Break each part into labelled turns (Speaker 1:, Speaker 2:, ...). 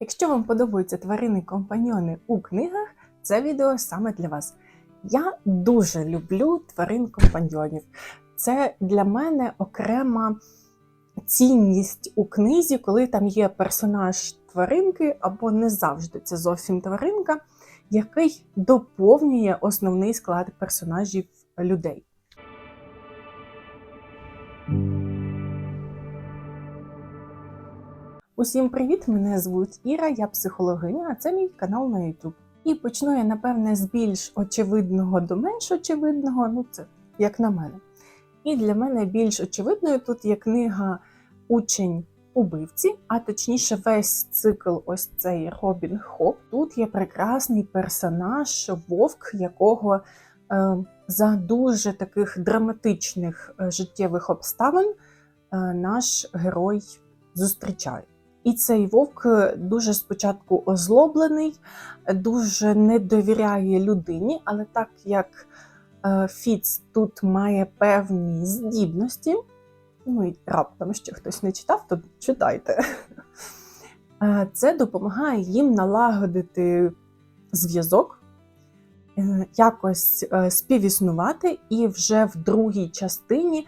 Speaker 1: Якщо вам подобаються тварини-компаньйони у книгах, це відео саме для вас. Я дуже люблю тварин-компаньйонів. Це для мене окрема цінність у книзі, коли там є персонаж тваринки, або не завжди це зовсім тваринка, який доповнює основний склад персонажів людей. Усім привіт! Мене звуть Іра, я психологиня, а це мій канал на YouTube. І почну я, напевне, з більш очевидного до менш очевидного, ну це як на мене. І для мене більш очевидною тут є книга Учень убивці, а точніше, весь цикл ось цей Робін Хоп. Тут є прекрасний персонаж, вовк, якого е, за дуже таких драматичних е, життєвих обставин е, наш герой зустрічає. І цей вовк е, дуже спочатку озлоблений, дуже не довіряє людині, але так як е, Фіц тут має певні здібності, ну і раптом ще хтось не читав, то читайте. Е, Це допомагає їм налагодити зв'язок, якось співіснувати, і вже в другій частині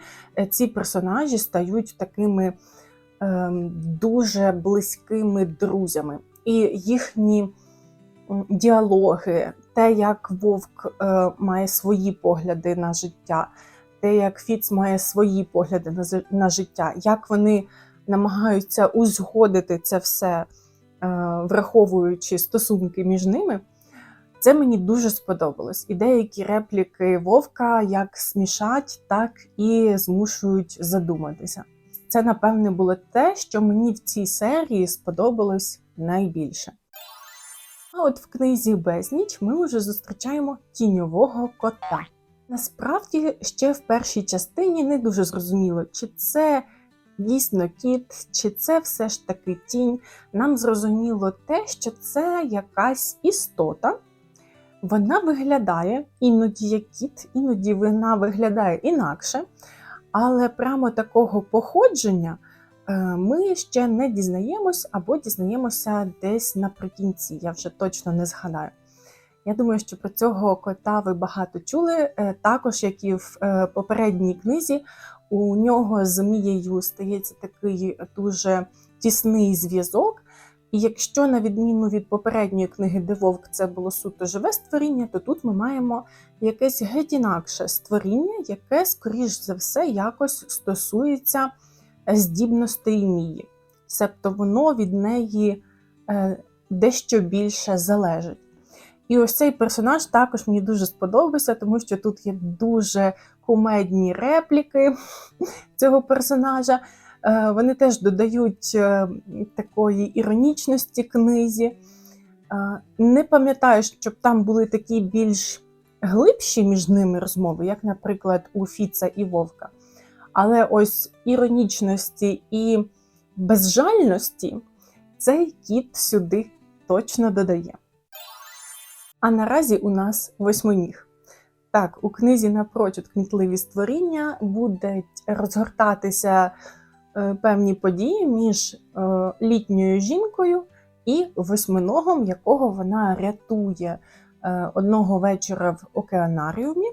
Speaker 1: ці персонажі стають такими дуже близькими друзями. І їхні діалоги, те, як Вовк е, має свої погляди на життя, те, як Фіц має свої погляди на, життя, як вони намагаються узгодити це все, е, враховуючи стосунки між ними. Це мені дуже сподобалось. І деякі репліки Вовка як смішать, так і змушують задуматися. Це, напевне, було те, що мені в цій серії сподобалось найбільше. А от в книзі Безніч ми вже зустрічаємо тіньового кота. Насправді, ще в першій частині не дуже зрозуміло, чи це дійсно кіт, чи це все ж таки тінь. Нам зрозуміло те, що це якась істота. Вона виглядає іноді як кіт, іноді вона виглядає інакше, але прямо такого походження е, ми ще не дізнаємось або дізнаємося десь наприкінці. Я вже точно не згадаю. Я думаю, що про цього кота ви багато чули. Е, Також, як і в е, попередній книзі, у нього з Мією стається такий дуже тісний зв'язок. І якщо, на відміну від попередньої книги, де вовк це було суто живе створіння, то тут ми маємо якесь геть інакше створіння, яке, скоріш за все, якось стосується здібностей Мії. Себто воно від неї е, дещо більше залежить. І ось цей персонаж також мені дуже сподобався, тому що тут є дуже кумедні репліки цього персонажа. Е, Вони теж додають е, такої іронічності книзі. Е, Не пам'ятаю, щоб там були такі більш глибші між ними розмови, як, наприклад, у Фіца і Вовка. Але ось іронічності і безжальності цей кіт сюди точно додає. А наразі у нас восьминіг. Так, у книзі напрочуд кмітливі створіння будуть розгортатися певні події між е, літньою жінкою і восьминогом, якого вона рятує е, одного вечора в океанаріумі,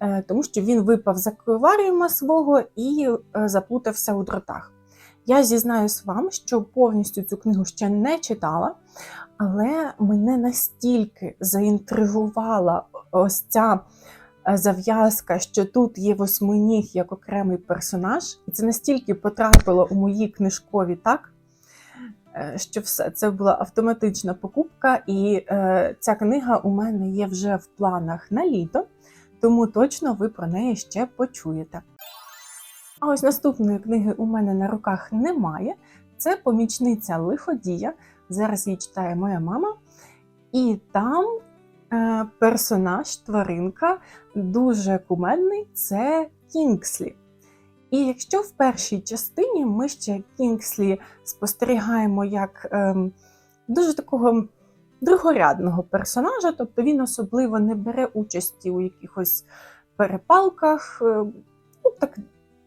Speaker 1: е, тому що він випав з акваріума свого і е, заплутався у дротах. Я зізнаюсь вам, що повністю цю книгу ще не читала, але мене настільки заінтригувала ось ця е, зав'язка, що тут є восьминіг як окремий персонаж, і це настільки потрапило у мої книжкові так, е, що все це була автоматична покупка, і е, ця книга у мене є вже в планах на літо, тому точно ви про неї ще почуєте. А ось наступної книги у мене на руках немає. Це помічниця лиходія. Зараз її читає моя мама. І там персонаж, тваринка дуже кумедний це Кінгслі. І якщо в першій частині ми ще Кінгслі спостерігаємо як ем, дуже такого другорядного персонажа, тобто він особливо не бере участі у якихось перепалках, е, ну так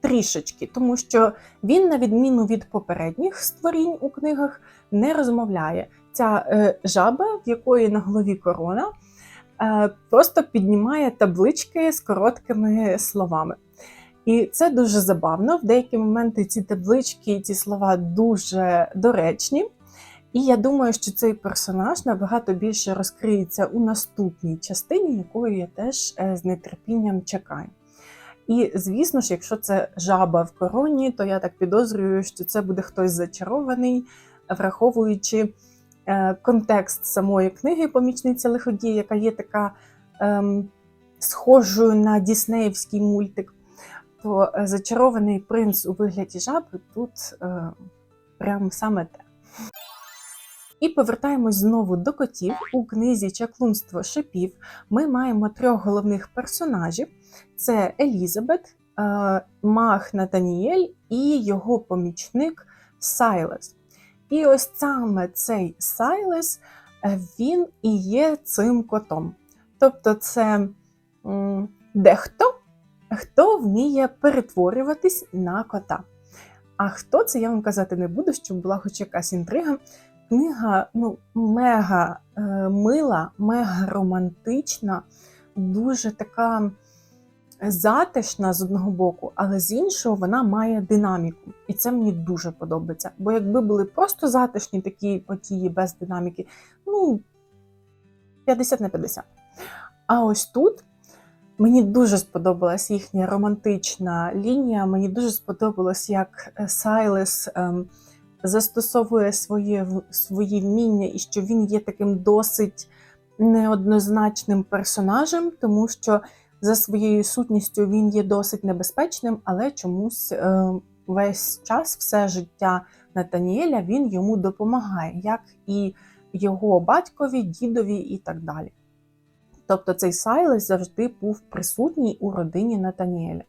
Speaker 1: трішечки, тому що він, на відміну від попередніх створінь у книгах, не розмовляє. ця е, жаба, в якої на голові корона, е, просто піднімає таблички з короткими словами. І це дуже забавно. В деякі моменти ці таблички і ці слова дуже доречні. І я думаю, що цей персонаж набагато більше розкриється у наступній частині, якої я теж е, з нетерпінням чекаю. І звісно ж, якщо це жаба в короні, то я так підозрюю, що це буде хтось зачарований, враховуючи е, контекст самої книги Помічниця лиходія, яка є така ем, схожою на Діснеївський мультик, то е, зачарований принц у вигляді жаби тут е, прям саме те. І повертаємось знову до котів. У книзі Чаклунство шипів ми маємо трьох головних персонажів: це Елізабет, е, Мах Натаніель і його помічник Сайлес. І ось саме цей Сайлес е, він і є цим котом. Тобто, це дехто, хто вміє перетворюватись на кота. А хто це я вам казати не буду, щоб була хоч якась інтрига. Книга ну, мега е, мила, мега романтична, дуже така затишна з одного боку, але з іншого вона має динаміку. І це мені дуже подобається. Бо якби були просто затишні такі потії без динаміки, ну 50 на 50. А ось тут мені дуже сподобалась їхня романтична лінія. Мені дуже сподобалось, як е, Сайлес. Ем, застосовує своє свої вміння і що він є таким досить неоднозначним персонажем, тому що за своєю сутністю він є досить небезпечним, але чомусь е, весь час, все життя Натаніеля він йому допомагає, як і його батькові, дідові і так далі. Тобто цей Сайлес завжди був присутній у родині Натаніеля.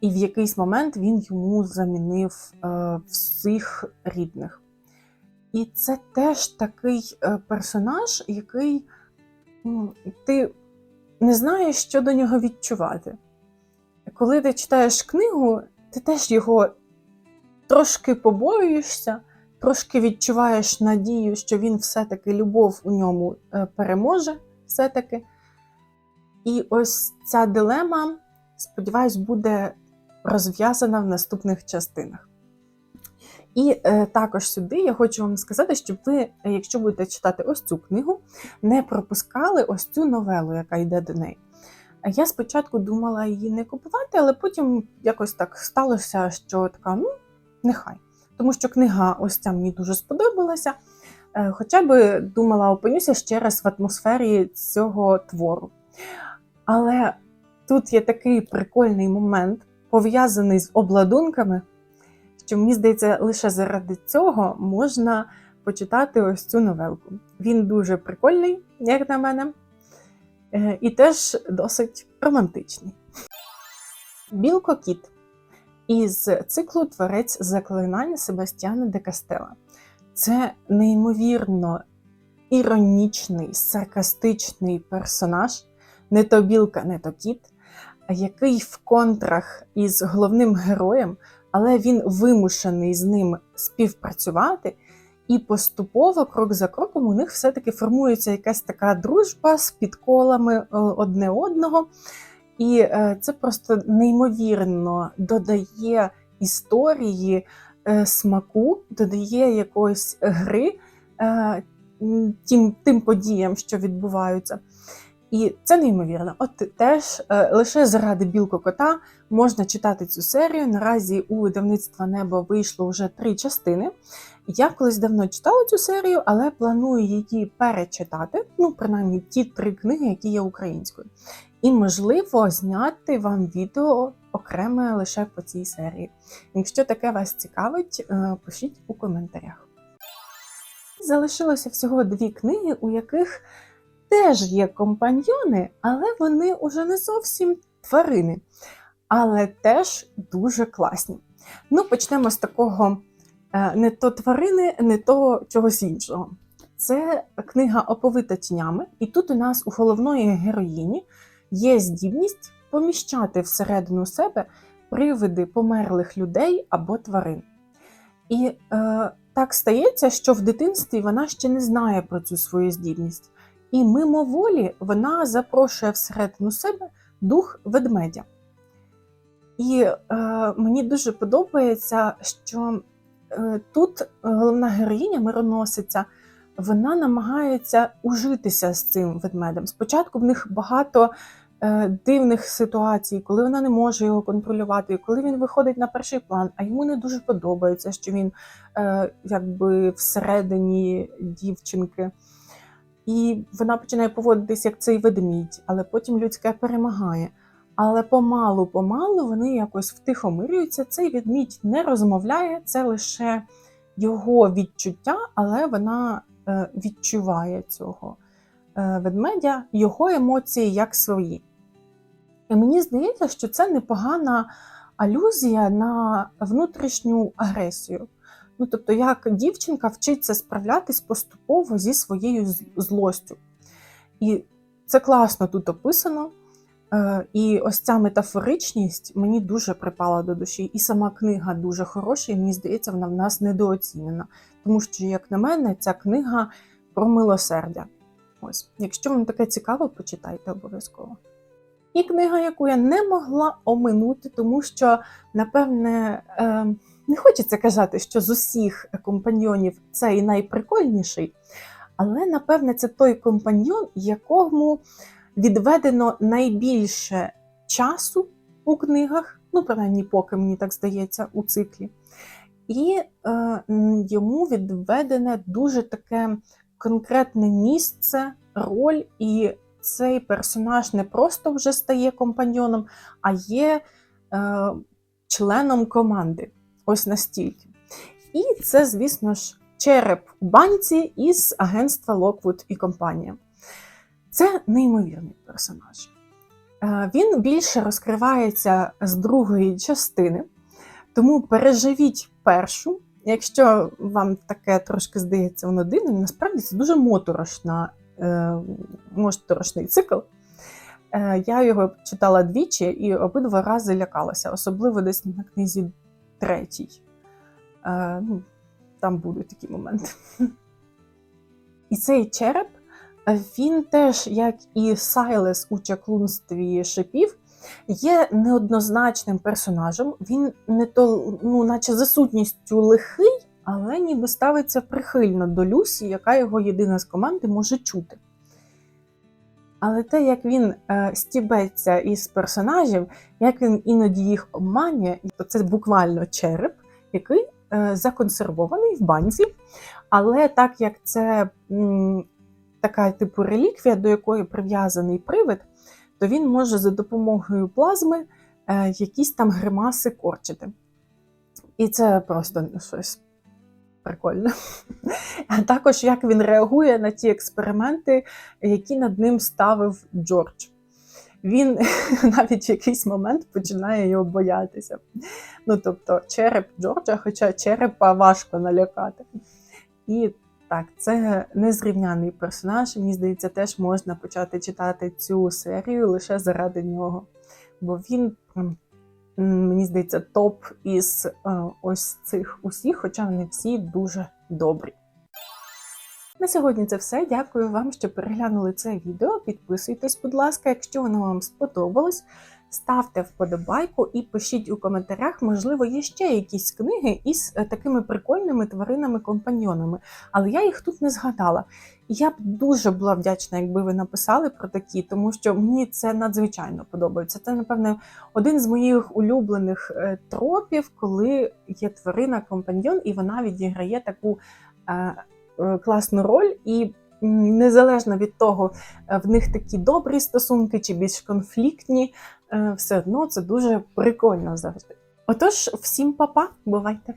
Speaker 1: І в якийсь момент він йому замінив е, всіх рідних. І це теж такий е, персонаж, який ти не знаєш, що до нього відчувати. Коли ти читаєш книгу, ти теж його трошки побоюєшся, трошки відчуваєш надію, що він все-таки любов у ньому е, переможе. все-таки. І ось ця дилема, сподіваюсь, буде розв'язана в наступних частинах. І е, також сюди я хочу вам сказати, щоб ви, якщо будете читати ось цю книгу, не пропускали ось цю новелу, яка йде до неї. Я спочатку думала її не купувати, але потім якось так сталося, що така, ну, нехай. Тому що книга ось ця мені дуже сподобалася. Е, хоча би думала, опинюся ще раз в атмосфері цього твору. Але тут є такий прикольний момент, пов'язаний з обладунками, що мені здається, лише заради цього можна почитати ось цю новелку. Він дуже прикольний, як на мене, е, і теж досить романтичний. Білко Кіт із циклу Творець заклинання Себастьяна де Кастела. Це неймовірно іронічний, саркастичний персонаж, не то білка, не то кіт, який в контрах із головним героєм, але він вимушений з ним співпрацювати, і поступово, крок за кроком, у них все-таки формується якась така дружба з підколами е, одне одного. І е, це просто неймовірно додає історії е, смаку, додає якоїсь гри тим, тим подіям, що відбуваються. І це неймовірно. От теж е, лише заради білко кота можна читати цю серію. Наразі у видавництва небо вийшло вже три частини. Я колись давно читала цю серію, але планую її перечитати. Ну, принаймні, ті три книги, які є українською. І, можливо, зняти вам відео окреме лише по цій серії. Якщо таке вас цікавить, е, пишіть у коментарях. Залишилося всього дві книги, у яких теж є компаньйони, але вони уже не зовсім тварини, але теж дуже класні. Ну, почнемо з такого е, не то тварини, не то чогось іншого. Це книга оповита тінями, і тут у нас у головної героїні є здібність поміщати всередину себе привиди померлих людей або тварин. І е, так стається, що в дитинстві вона ще не знає про цю свою здібність, і мимоволі вона запрошує всередину себе дух ведмедя. І е, мені дуже подобається, що е, тут головна героїня мироносиця, вона намагається ужитися з цим ведмедем. Спочатку в них багато е, дивних ситуацій, коли вона не може його контролювати, коли він виходить на перший план, а йому не дуже подобається, що він е, якби всередині дівчинки. І вона починає поводитись як цей ведмідь, але потім людське перемагає. Але помалу-помалу вони якось втихомирюються. Цей ведмідь не розмовляє, це лише його відчуття, але вона е, відчуває цього е, ведмедя, його емоції як свої. І мені здається, що це непогана алюзія на внутрішню агресію. Ну, тобто, як дівчинка вчиться справлятись поступово зі своєю злостю. І це класно тут описано. Е, І ось ця метафоричність мені дуже припала до душі. І сама книга дуже хороша, і мені здається, вона в нас недооцінена. Тому що, як на мене, ця книга про милосердя. Ось, якщо вам таке цікаво, почитайте обов'язково. І книга, яку я не могла оминути, тому що, напевне, е, не хочеться казати, що з усіх компаньйонів цей найприкольніший, але напевне це той компаньйон, якому відведено найбільше часу у книгах, ну, принаймні, поки мені так здається, у циклі. І е, йому відведене дуже таке конкретне місце, роль, і цей персонаж не просто вже стає компаньйоном, а є е, членом команди. Ось настільки. І це, звісно ж, череп у банці із агентства Lockwood і компанія. Це неймовірний персонаж. Е, Він більше розкривається з другої частини, тому переживіть першу. Якщо вам таке трошки здається воно дивним, насправді це дуже моторошна, е, моторошний цикл. Е, Я його читала двічі і обидва рази лякалася, особливо десь на книзі третій. Е, ну, Там будуть такі моменти. І цей череп він теж, як і Сайлес у чаклунстві шипів, є неоднозначним персонажем. Він не то, ну, наче за сутністю лихий, але ніби ставиться прихильно до Люсі, яка його єдина з команди може чути. Але те, як він е, стібеться із персонажів, як він іноді їх обманює, то це буквально череп, який е, законсервований в банці. Але так як це така типу реліквія, до якої прив'язаний привид, то він може за допомогою плазми е, якісь там гримаси корчити. І це просто щось прикольне. А також як він реагує на ті експерименти, які над ним ставив Джордж. Він навіть в якийсь момент починає його боятися. Ну, тобто, череп Джорджа, хоча черепа важко налякати. І так, це незрівняний персонаж. Мені здається, теж можна почати читати цю серію лише заради нього. Бо він, мені здається, топ із е, ось цих усіх, хоча вони всі дуже добрі. На сьогодні це все. Дякую вам, що переглянули це відео. Підписуйтесь, будь ласка, якщо воно вам сподобалось. Ставте вподобайку і пишіть у коментарях, можливо, є ще якісь книги із е, такими прикольними тваринами-компаньйонами, але я їх тут не згадала. Я б дуже була вдячна, якби ви написали про такі, тому що мені це надзвичайно подобається. Це, напевне, один з моїх улюблених е, тропів, коли є тварина-компаньйон, і вона відіграє таку е, класну роль. І незалежно від того, в них такі добрі стосунки чи більш конфліктні, все одно це дуже прикольно завжди. Отож, всім па-па, бувайте!